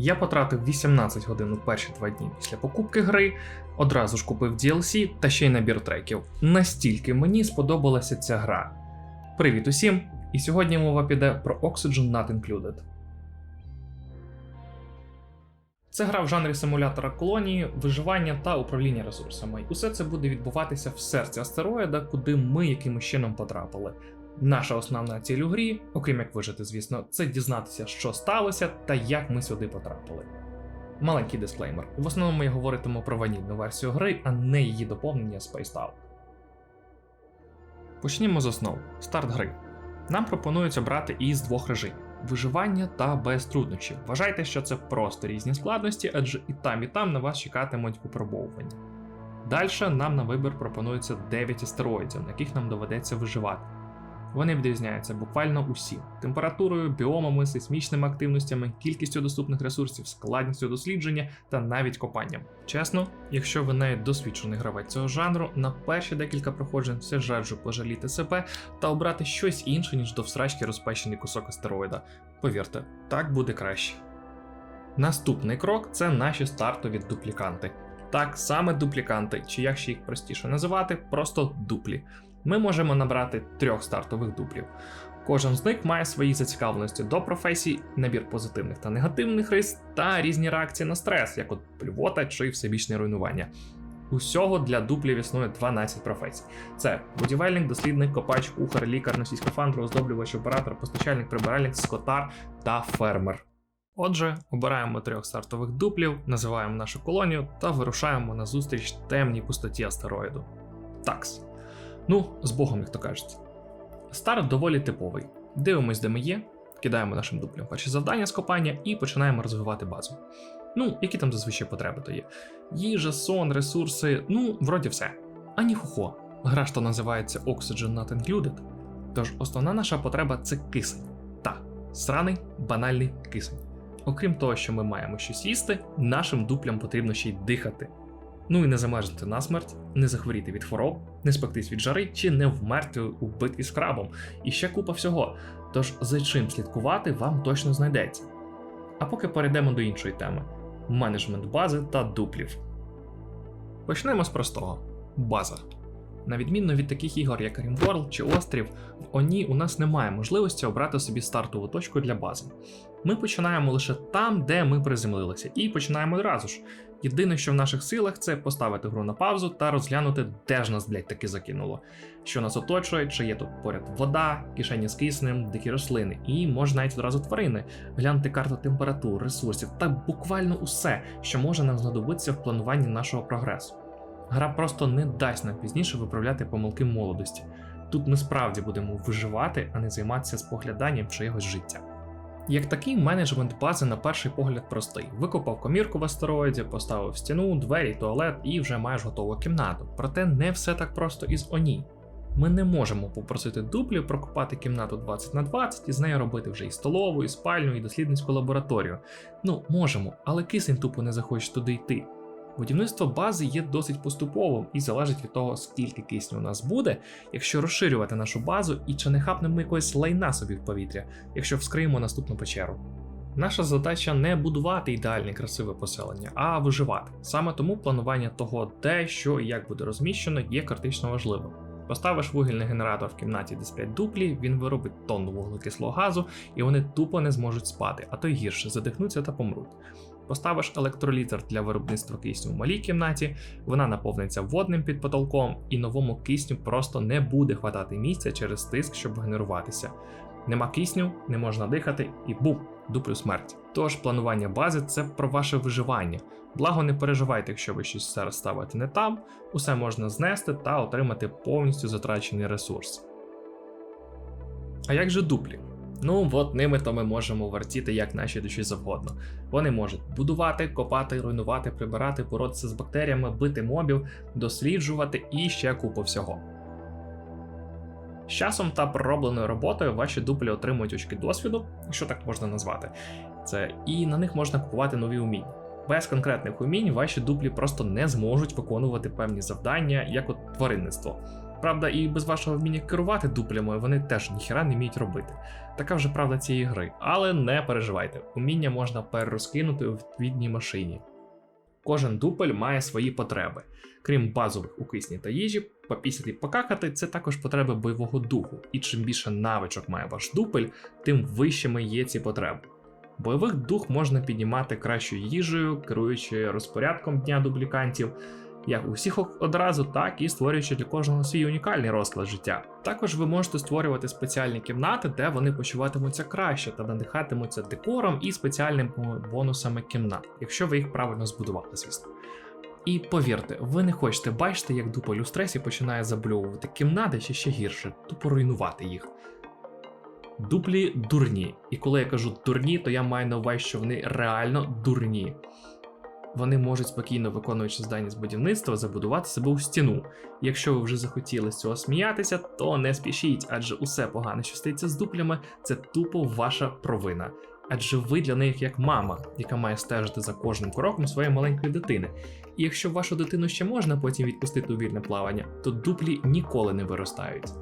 Я потратив 18 годин у перші два дні після покупки гри, одразу ж купив DLC та ще й набір треків. Настільки мені сподобалася ця гра. Привіт усім! І сьогодні мова піде про Oxygen Not Included. Це гра в жанрі симулятора колонії, виживання та управління ресурсами. Усе це буде відбуватися в серці астероїда, куди ми якимось чином потрапили. Наша основна ціль у грі, окрім як вижити, звісно, це дізнатися, що сталося та як ми сюди потрапили. Маленький дисклеймер. В основному я говоритиму про ванільну версію гри, а не її доповнення Spaced Out. Почнімо з основ. Старт гри. Нам пропонують обрати із двох режимів: виживання та без труднощів. Вважайте, що це просто різні складності, адже і там, і там на вас чекатимуть випробовування. Далі нам на вибір пропонується 9 астероїдів, на яких нам доведеться виживати. Вони відрізняються буквально усі: температурою, біомами, сейсмічними активностями, кількістю доступних ресурсів, складністю дослідження та навіть копанням. Чесно, якщо ви навіть досвідчений гравець цього жанру, на перші декілька проходжень все ж раджу пожаліти себе та обрати щось інше, ніж до всрачки розпечений кусок астероїда. Повірте, так буде краще. Наступний крок це наші стартові дупліканти. Так, саме дупліканти, чи як ще їх простіше називати, просто дуплі ми можемо набрати трьох стартових дуплів. Кожен з них має свої зацікавленості до професій, набір позитивних та негативних рис та різні реакції на стрес, як от плювота чи всебічне руйнування. Усього для дуплів існує 12 професій: це будівельник, дослідник, копач, кухар, лікар, носій скафандру, оздоблювач, оператор, постачальник, прибиральник, скотар та фермер. Отже, обираємо трьох стартових дуплів, називаємо нашу колонію та вирушаємо на зустріч темній пустоті астероїду. Такс. Ну, з Богом, як то кажеться. Старт доволі типовий. Дивимось, де ми є, кидаємо нашим дуплям перші завдання з копання і починаємо розвивати базу. Ну, які там зазвичай потреби то є. Їжа, сон, ресурси, ну, вроді все. А ніхухо. Гра ж то називається Oxygen Not Included. Тож основна наша потреба це кисень. Та, сраний банальний кисень. Окрім того, що ми маємо щось їсти, нашим дуплям потрібно ще й дихати. Ну і не замерзнути насмерть, не захворіти від хвороб, не спектись від жари чи не вмерти у битві з крабом, і ще купа всього. Тож за чим слідкувати вам точно знайдеться. А поки перейдемо до іншої теми: менеджмент бази та дуплів. Почнемо з простого: база. На відміну від таких ігор, як RimWorld чи Острів, в Оні у нас немає можливості обрати собі стартову точку для бази. Ми починаємо лише там, де ми приземлилися, і починаємо одразу ж. Єдине, що в наших силах, це поставити гру на паузу та розглянути, де ж нас, блядь, таки закинуло, що нас оточує, чи є тут поряд вода, кишені з киснем, дикі рослини, і можна навіть одразу тварини, глянути карту температур, ресурсів та буквально усе, що може нам знадобитися в плануванні нашого прогресу. Гра просто не дасть нам пізніше виправляти помилки молодості. Тут ми справді будемо виживати, а не займатися спогляданням чогось життя. Як такий менеджмент бази на перший погляд простий: викопав комірку в астероїді, поставив стіну, двері, туалет і вже маєш готову кімнату. Проте не все так просто із Оні. Ми не можемо попросити дуплів прокопати кімнату 20 на 20 і з нею робити вже і столову, і спальню, і дослідницьку лабораторію. Ну, можемо, але кисень тупо не захоче туди йти. Будівництво бази є досить поступовим і залежить від того, скільки кисню у нас буде, якщо розширювати нашу базу і чи не хапнемо якоїсь лайна собі в повітря, якщо вскриємо наступну печеру. Наша задача не будувати ідеальне красиве поселення, а виживати. Саме тому планування того, де, що і як буде розміщено, є критично важливим. Поставиш вугільний генератор в кімнаті десь 5 дуплі, він виробить тонну вуглекислого газу, і вони тупо не зможуть спати, а то й гірше задихнуться та помруть. Поставиш електролітер для виробництва кисню в малій кімнаті, вона наповниться водним під потолком, і новому кисню просто не буде хватати місця через тиск, щоб генеруватися. Нема кисню, не можна дихати, і бум, дуплю смерть. Тож планування бази це про ваше виживання. Благо не переживайте, якщо ви щось зараз ставите не там, усе можна знести та отримати повністю затрачений ресурс. А як же дуплі? Ну, от ними то ми можемо вертіти як наші душі завгодно. Вони можуть будувати, копати, руйнувати, прибирати, боротися з бактеріями, бити мобів, досліджувати і ще купу всього. З часом та проробленою роботою ваші дуплі отримують очки досвіду, якщо так можна назвати, це і на них можна купувати нові уміння. Без конкретних умінь ваші дуплі просто не зможуть виконувати певні завдання, як от тваринництво. Правда, і без вашого вміння керувати дуплями вони теж ніхіра не вміють робити. Така вже правда цієї гри. Але не переживайте, уміння можна перерозкинути у відповідній машині. Кожен дупель має свої потреби. Крім базових у кисні та їжі, попісяти і покакати це також потреби бойового духу. І чим більше навичок має ваш дупель, тим вищими є ці потреби. Бойових дух можна піднімати кращою їжею, керуючи розпорядком дня дублікантів, як у всіх одразу, так і створюючи для кожного свій унікальний розклад життя. Також ви можете створювати спеціальні кімнати, де вони почуватимуться краще та надихатимуться декором і спеціальними бонусами кімнат, якщо ви їх правильно збудували, звісно. І повірте, ви не хочете бачити, як дупель у стресі починає забльовувати кімнати чи ще гірше, тупо руйнувати їх. Дуплі дурні. І коли я кажу дурні, то я маю на увазі, що вони реально дурні. Вони можуть спокійно виконуючи здання з будівництва, забудувати себе у стіну. Якщо ви вже захотіли з цього сміятися, то не спішіть, адже усе погане, що стається з дуплями, це тупо ваша провина. Адже ви для них як мама, яка має стежити за кожним кроком своєї маленької дитини. І якщо вашу дитину ще можна потім відпустити у вільне плавання, то дуплі ніколи не виростають.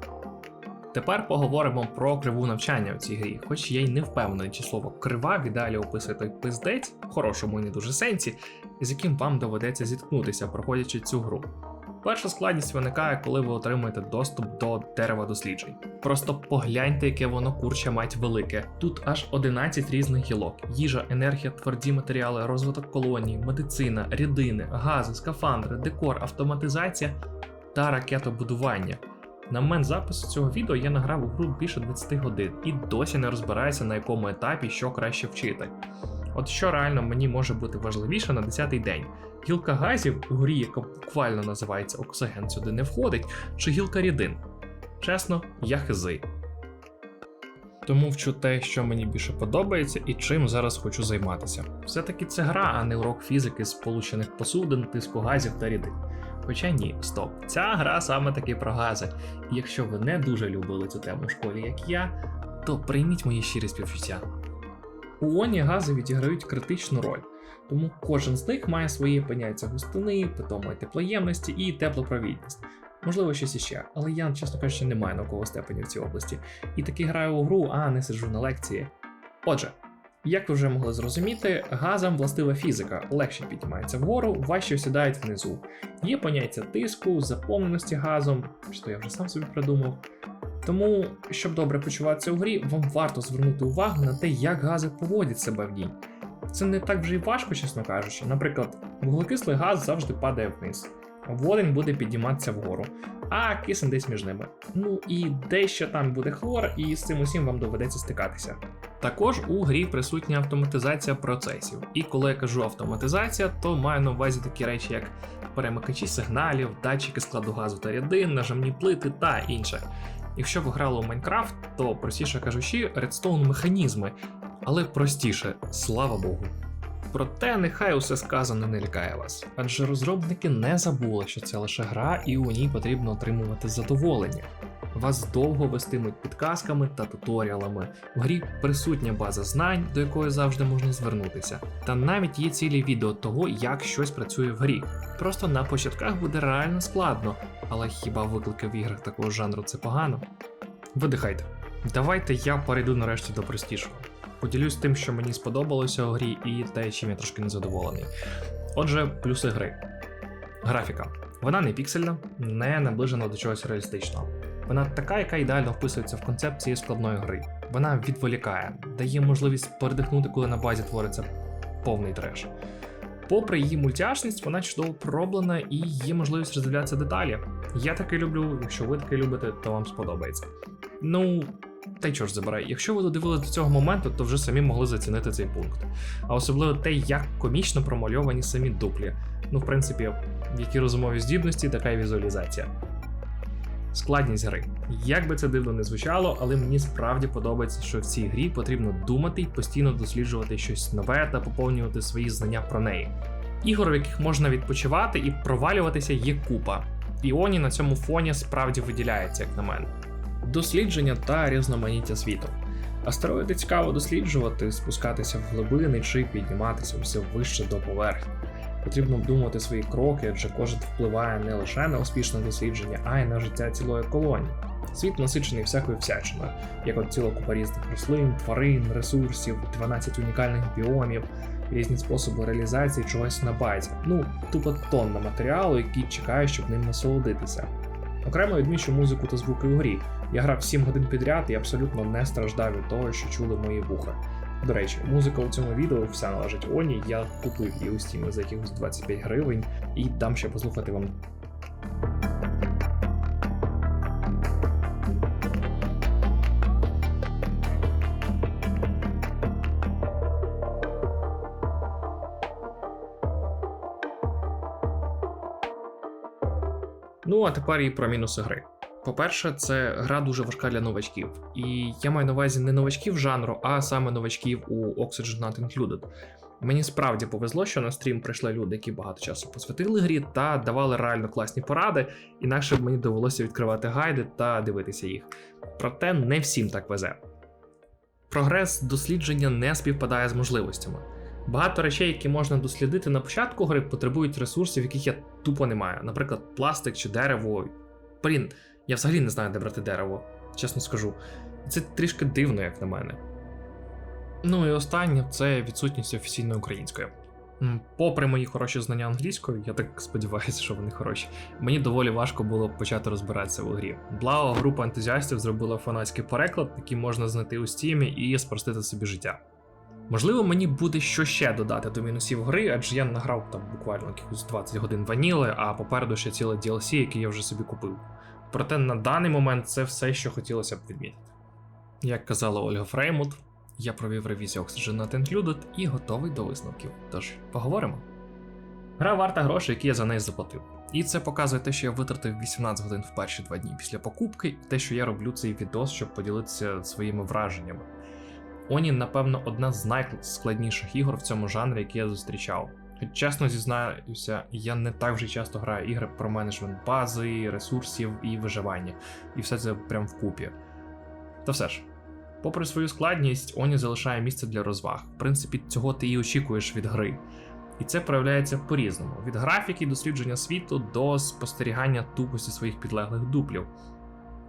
Тепер поговоримо про криву навчання у цій грі, хоч я й не впевнений, чи слово крива в ідеалі описує той пиздець, в хорошому і не дуже сенсі, з яким вам доведеться зіткнутися, проходячи цю гру. Перша складність виникає, коли ви отримуєте доступ до дерева досліджень. Просто погляньте, яке воно курче мать велике. Тут аж 11 різних гілок: їжа, енергія, тверді матеріали, розвиток колоній, медицина, рідини, гази, скафандри, декор, автоматизація та ракетобудування. На момент запису цього відео я награв у гру більше 20 годин і досі не розбираюся на якому етапі що краще вчити. От що реально мені може бути важливіше на 10-й день: гілка газів у грі, яка буквально називається оксиген, сюди не входить, чи гілка рідин. Чесно, я хизи. Тому вчу те, що мені більше подобається і чим зараз хочу займатися. Все-таки це гра, а не урок фізики з получених посудин, тиску газів та рідин. Хоча ні, стоп, ця гра саме таки про гази. І якщо ви не дуже любили цю тему в школі, як я, то прийміть мої щирі співчуття. У Оні гази відіграють критичну роль, тому кожен з них має свої поняття густини, питомої теплоємності і теплопровідність. Можливо, щось іще, але я, чесно кажучи, не маю наукового степені в цій області. І таки граю у гру, а не сиджу на лекції. Отже, як ви вже могли зрозуміти, газам властива фізика, легше піднімається вгору, важче осідають внизу. Є поняття тиску, заповненості газом, що я вже сам собі придумав. Тому, щоб добре почуватися у грі, вам варто звернути увагу на те, як гази поводять себе в ній. Це не так вже й важко, чесно кажучи. Наприклад, вуглекислий газ завжди падає вниз, водень буде підніматися вгору, а кисень десь між ними. Ну і дещо там буде хлор, і з цим усім вам доведеться стикатися. Також у грі присутня автоматизація процесів. І коли я кажу автоматизація, то маю на увазі такі речі, як перемикачі сигналів, датчики складу газу та рядин, нажимні плити та інше. Якщо ви грали у Майнкрафт, то простіше кажучи, редстоун механізми, але простіше, слава Богу. Проте нехай усе сказане не лякає вас, адже розробники не забули, що це лише гра, і у ній потрібно отримувати задоволення. Вас довго вестимуть підказками та туторіалами. В грі присутня база знань, до якої завжди можна звернутися. Та навіть є цілі відео того, як щось працює в грі. Просто на початках буде реально складно, але хіба виклики в іграх такого жанру це погано? Видихайте. Давайте я перейду нарешті до простішого. Поділюсь тим, що мені сподобалося у грі, і те, чим я трошки незадоволений. Отже, плюси гри. Графіка. Вона не піксельна, не наближена до чогось реалістичного. Вона така, яка ідеально вписується в концепції складної гри. Вона відволікає, дає можливість передихнути, коли на базі твориться повний треш. Попри її мультяшність, вона чудово пророблена і є можливість роздивлятися деталі. Я таке люблю, якщо ви таке любите, то вам сподобається. Ну, та й чого ж забирай, якщо ви додивились до цього моменту, то вже самі могли зацінити цей пункт. А особливо те, як комічно промальовані самі дуплі. Ну, в принципі, які розумові здібності, така і візуалізація. Складність гри. Як би це дивно не звучало, але мені справді подобається, що в цій грі потрібно думати і постійно досліджувати щось нове та поповнювати свої знання про неї. Ігор, в яких можна відпочивати і провалюватися, є купа. Іоні на цьому фоні справді виділяється, як на мене. Дослідження та різноманіття світу. Астероїди цікаво досліджувати, спускатися в глибини чи підніматися все вище до поверхні. Потрібно обдумувати свої кроки, адже кожен впливає не лише на успішне дослідження, а й на життя цілої колонії. Світ насичений всякою всячиною, як от ціла купа різних рослин, тварин, ресурсів, 12 унікальних біомів, різні способи реалізації чогось на базі. Ну, тупо тонна матеріалу, який чекає, щоб ним насолодитися. Окремо відмічу музику та звуки у грі. Я грав 7 годин підряд і абсолютно не страждав від того, що чули мої вуха. До речі, музика у цьому відео вся належить Оні, я купив її у стімі за якихось 25 гривень і дам ще послухати вам. Ну, а тепер і про мінуси гри. По-перше, це гра дуже важка для новачків. І я маю на увазі не новачків жанру, а саме новачків у Oxygen Not Included. Мені справді повезло, що на стрім прийшли люди, які багато часу посвятили грі та давали реально класні поради, інакше б мені довелося відкривати гайди та дивитися їх. Проте не всім так везе. Прогрес дослідження не співпадає з можливостями. Багато речей, які можна дослідити на початку гри, потребують ресурсів, яких я тупо не маю. Наприклад, пластик чи дерево. Блін, я взагалі не знаю, де брати дерево, чесно скажу. Це трішки дивно, як на мене. Ну і останнє це відсутність офіційної української. Попри мої хороші знання англійської, я так сподіваюся, що вони хороші. Мені доволі важко було почати розбиратися в грі. Благо, група ентузіастів зробила фанатський переклад, який можна знайти у стімі і спростити собі життя. Можливо, мені буде що ще додати до мінусів гри, адже я награв там буквально якихось 20 годин ваніли, а попереду ще ціле DLC, яке я вже собі купив. Проте на даний момент це все, що хотілося б відмітити. Як казала Ольга Фреймут, я провів ревізію Oxygen Not Included і готовий до висновків. Тож, поговоримо. Гра варта грошей, які я за неї заплатив. І це показує те, що я витратив 18 годин в перші два дні після покупки, і те, що я роблю цей відос, щоб поділитися своїми враженнями. Оні, напевно, одна з найскладніших ігор в цьому жанрі, які я зустрічав. Чесно зізнаюся, я не так вже часто граю ігри про менеджмент бази, ресурсів і виживання, і все це прям вкупі. Та все ж, попри свою складність, Оні залишає місце для розваг. В принципі, цього ти і очікуєш від гри. І це проявляється по-різному: від графіки, дослідження світу до спостерігання тупості своїх підлеглих дуплів.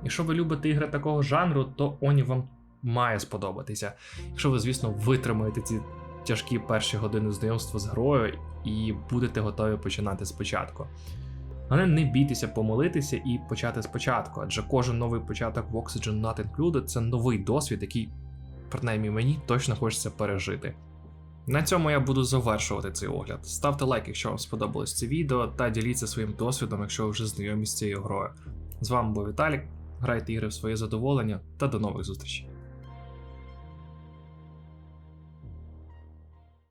Якщо ви любите ігри такого жанру, то Оні вам має сподобатися. Якщо ви, звісно, витримаєте ці тяжкі перші години знайомства з грою і будете готові починати спочатку. Але не бійтеся помолитися і почати спочатку, адже кожен новий початок в Oxygen Not Included це новий досвід, який, принаймні мені, точно хочеться пережити. На цьому я буду завершувати цей огляд. Ставте лайк, якщо вам сподобалось це відео, та діліться своїм досвідом, якщо ви вже знайомі з цією грою. З вами був Віталік. Грайте ігри в своє задоволення та до нових зустрічей.